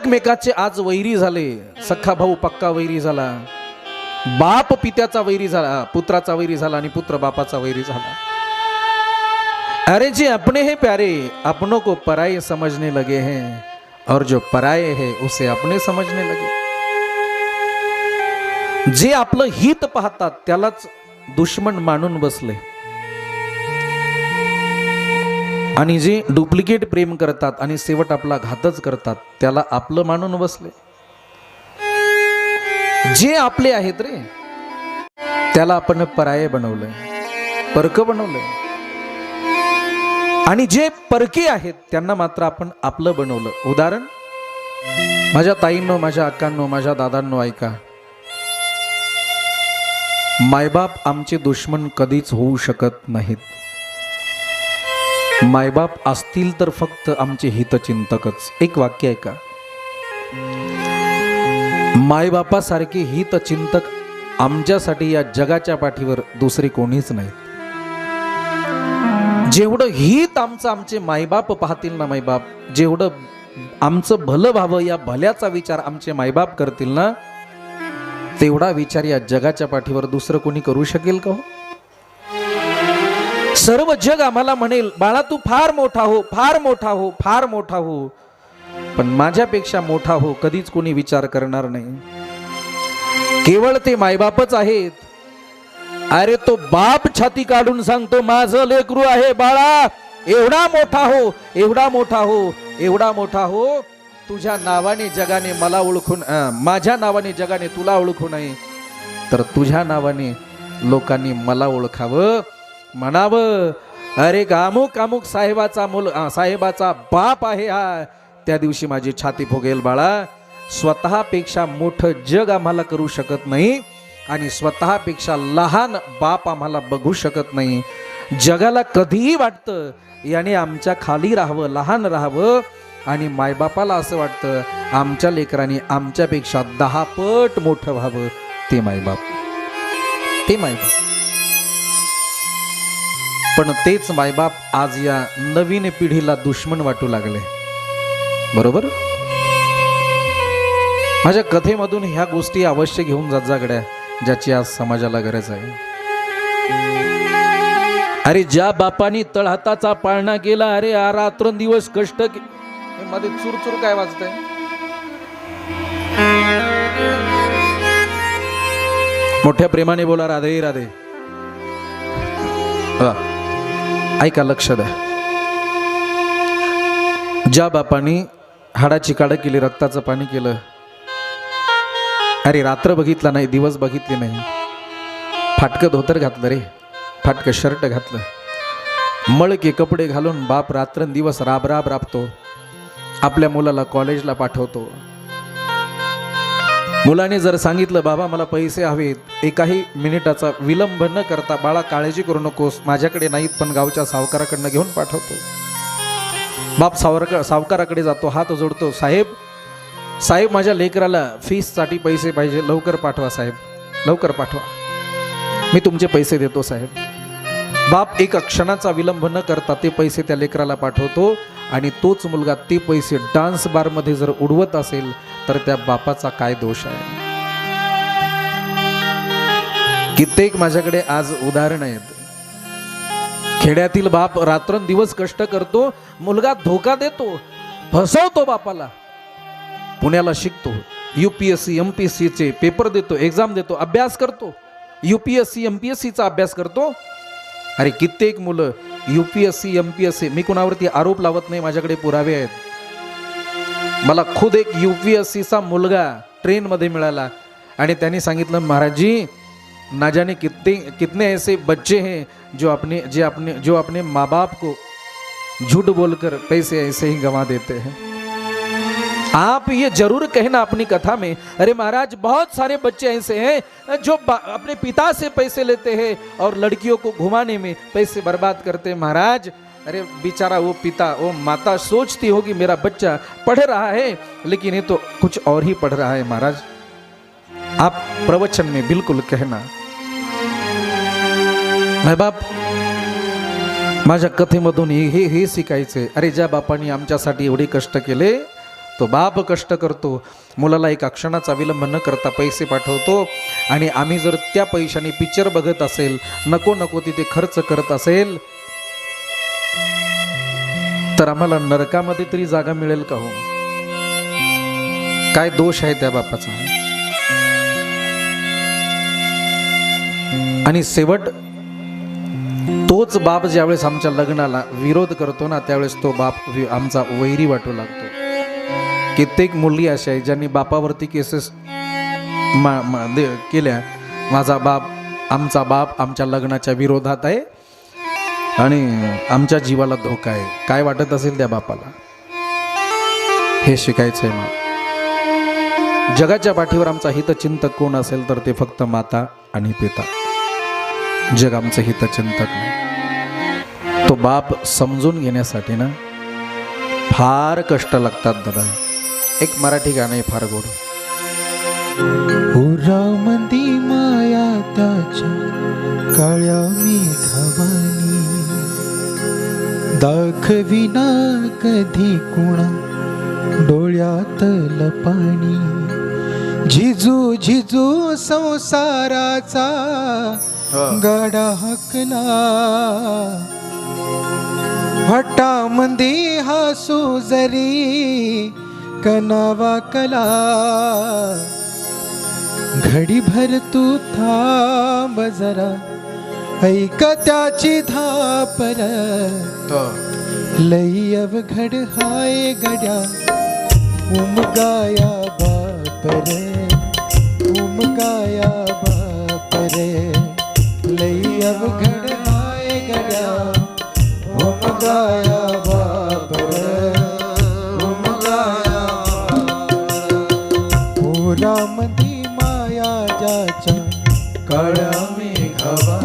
एकमेकाचे आज वैरी झाले. सख्खा भाऊ पक्का वैरी झाला. बाप पित्याचा वैरी झाला पुत्राचा वैरी झाला आणि पुत्र बापाचा वैरी झाला. अरे जे अपने हैं प्यारे अपनों को पराये समझने लगे हैं और जो पराये है उसे अपने समझने लगे. जे आपलं हित पाहतात त्यालाच दुश्मन मानून बसले. आणि जे डुप्लिकेट प्रेम करतात आणि शेवट आपला घातच करतात त्याला आपलं मानून बसले. जे आपले आहेत रे त्याला आपण पराये बनवलंय परक बनवलंय आणि जे परके आहेत त्यांना मात्र आपण आपलं बनवलं. उदाहरण माझ्या ताईंनो माझ्या अक्कांनो माझ्या दादांनो ऐका. मायबाप आमचे दुश्मन कधीच होऊ शकत नाहीत. मायबाप असतील तर फक्त आमचे हितचिंतकच. एक वाक्य आहे का? मायबापासारखे हितचिंतक आमच्यासाठी या जगाच्या पाठीवर दुसरे कोणीच नाही जेवढं हित आमचं आमचे मायबाप पाहतील ना मायबाप जेवढं आमचं भलं व्हावं या भल्याचा विचार आमचे मायबाप करतील ना तेवढा विचार या जगाच्या पाठीवर दुसरं कोणी करू शकेल का हो? सर्व जग आम्हाला म्हणेल बाळा तू फार मोठा हो फार मोठा हो फार मोठा हो. पण माझ्यापेक्षा मोठा हो कधीच कोणी विचार करणार नाही. केवळ ते मायबापच आहेत. अरे तो बाप छाती काढून सांगतो माझं लेकरू आहे बाळा. एवढा मोठा हो एवढा मोठा हो एवढा मोठा हो. तुझ्या नावाने जगाने मला ओळखून माझ्या नावाने जगाने तुला ओळखू नये. तर तुझ्या नावाने लोकांनी मला ओळखावं. म्हणावं अरे गामुक अमुक साहेबाचा मुल साहेबाचा बाप आहे हा. त्या दिवशी माझी छाती फुगेल बाळा. स्वतःपेक्षा मोठं जग आम्हाला करू शकत नाही आणि स्वतःपेक्षा लहान बाप आम्हाला बघू शकत नाही. जगाला कधीही वाटतं याने आमच्या खाली राहावं लहान राहावं आणि मायबापाला असं वाटतं आमच्या लेकरांनी आमच्यापेक्षा दहा पट मोठं व्हावं. ते मायबाप. ते मायबाप. पण तेच मायबाप आज या नवीन पिढीला दुश्मन वाटू लागले. बरोबर? माझ्या कथेमधून ह्या गोष्टी अवश्य घेऊन जात जागड्या ज्याची आज समाजाला गरज आहे. अरे ज्या बापानी तळहाताचा पाळणा केला अरे आ रात्रंदिवस कष्ट के... मध्ये चुरचूर काय वाजतंय? मोठ्या प्रेमाने बोला राधे राधे. हा. ऐका लक्ष द्या. ज्या बापानी हाडाची काढ केली रक्ताचं पाणी केलं अरे रात्र बघितला नाही दिवस बघितले नाही. फाटकं धोतर घातलं रे फाटकं शर्ट घातलं. मळके कपडे घालून बाप रात्रंदिवस राबराब राबतो. आपल्या मुलाला कॉलेजला पाठवतो. मुलाने जर सांगितलं बाबा मला पैसे हवेत एकाही मिनिटाचा विलंब न करता बाळा काळजी करू नकोस माझ्याकडे नाहीत पण गावच्या सावकाराकडनं घेऊन पाठवतो. बाप सावरक सावकाराकडे जातो हात जोडतो साहेब साहेब माझ्या लेकराला फीससाठी पैसे पाहिजे लवकर पाठवा साहेब लवकर पाठवा. मी तुमचे पैसे देतो साहेब. बाप एका क्षणाचा विलंब न करता ते पैसे त्या लेकराला पाठवतो. आणि तोच मुलगा ते पैसे डान्स बारमध्ये जर उडवत असेल तर त्या बापाचा काय दोष आहे? कित्येक माझ्याकडे आज उदाहरण आहेत. खेड्यातील बाप रात्रंदिवस कष्ट करतो मुलगा धोका देतो फसवतो बापाला. पुण्याला शिकतो युपीएससी एम पी एस सीचे पेपर देतो एक्झाम देतो अभ्यास करतो. UPSC P S C M P S सीचा अभ्यास करतो. अरे कित्येक मुलं U P S C M P S C मी कुणावरती आरोप लावत नाही माझ्याकडे पुरावे आहेत. मला खुद एक यू पी एस सीचा मुलगा ट्रेनमध्ये मिळाला आणि त्यांनी सांगितलं महाराजजी ना जाने कितने कितने ऐसे बच्चे हैं जो अपने जे अपने जो अपने माँ बाप को झूठ बोलकर पैसे ऐसे ही गंवा देते हैं. आप ये जरूर कहना अपनी कथा में अरे महाराज बहुत सारे बच्चे ऐसे हैं जो अपने पिता से पैसे लेते हैं और लड़कियों को घुमाने में पैसे बर्बाद करते हैं। महाराज अरे बेचारा वो पिता वो माता सोचती होगी मेरा बच्चा पढ़ रहा है लेकिन ये तो कुछ और ही पढ़ रहा है महाराज। आप प्रवचन में बिल्कुल कहना। माय बाप माझ्या कथेमधून हे हे हे शिकायचे अरे ज्या बापांनी आमच्यासाठी एवढे कष्ट केले तो बाप कष्ट करतो मुलाला एका क्षणाचा विलंब न करता पैसे पाठवतो आणि आम्ही जर त्या पैशाने पिक्चर बघत असेल नको नको तिथे खर्च करत असेल तर आम्हाला नरकामध्ये तरी जागा मिळेल का हो? काय दोष आहे त्या बापाचा? आणि शेवट तोच बाप ज्यावेळेस आमच्या लग्नाला विरोध करतो ना त्यावेळेस तो बाप वि- आमचा वैरी वाटू लागतो. कित्येक मुली अशा आहेत ज्यांनी बापावरती केसेस मा, मा, दे, केल्या. माझा बाप आमचा बाप आमच्या लग्नाच्या विरोधात आहे आणि आमच्या जीवाला धोका आहे. काय वाटत असेल त्या बापाला? हे शिकायचं आहे मग जगाच्या पाठीवर आमचा हितचिंतक कोण असेल तर ते फक्त माता आणि पिता. जग आमचं हितचिंतक नाही. तो बाप समजून घेण्यासाठी ना फार कष्ट लागतात दादा. एक मराठी गाणं आहे फार गोड. हुरामंदी माया त्याच्या काळ्या मेघवानी. दाखविना कधी कुणा डोळ्यातल पाणी झिजू झिजू संसाराचा गाडा हकला. हटामंदी हसू जरी कनावा कला। घडी भर तू थांब जरा ऐक त्याची धापर। लई अवघड हाय गड्या उमगाया बापर उमगाया बापर। लई अवघड हाय गड्या उमगाया पुरामधी माया ज्याच्या काळ्या मेघावा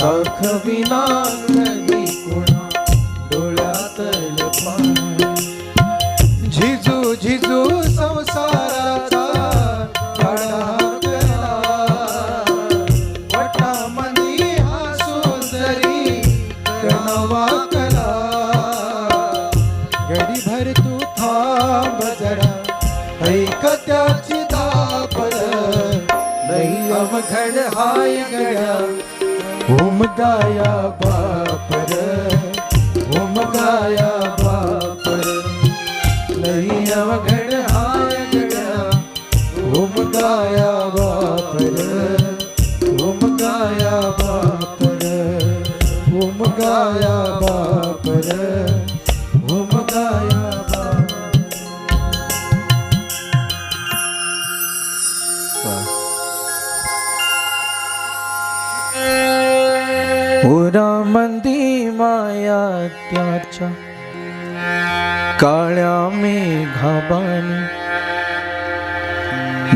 दाखविना नदी कुणा डोळ्यातल झिजू झिजू संसाराचा लई अवघड हाय गड्या ओम गाया बापर ओम गाया बापर लई मंदी माया त्याच्या काळ्या मेघाबानी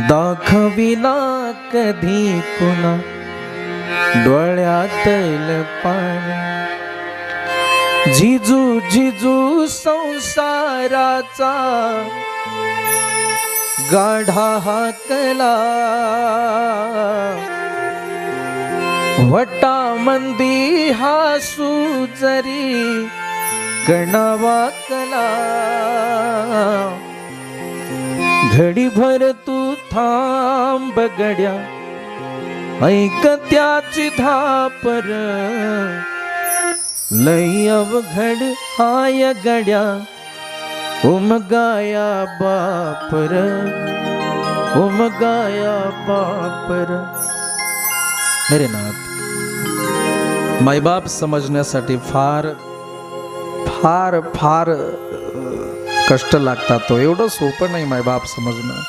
दाखविला कधी कुणा डोळ्यातल पाणी झिजू झिजू संसाराचा गाढा हाकला. वटा मंदी हासू जरी कणावा कला. घडी भर तू थांब गड्या ऐक त्याची धापर. लई अवघड हाय गड्या उम गाया बापर. उम गाया बापर. मेरे नाथ. मायबाप समजण्यासाठी फार फार फार कष्ट लागतात तो. एवढं सोपं नाही मायबाप समजणं.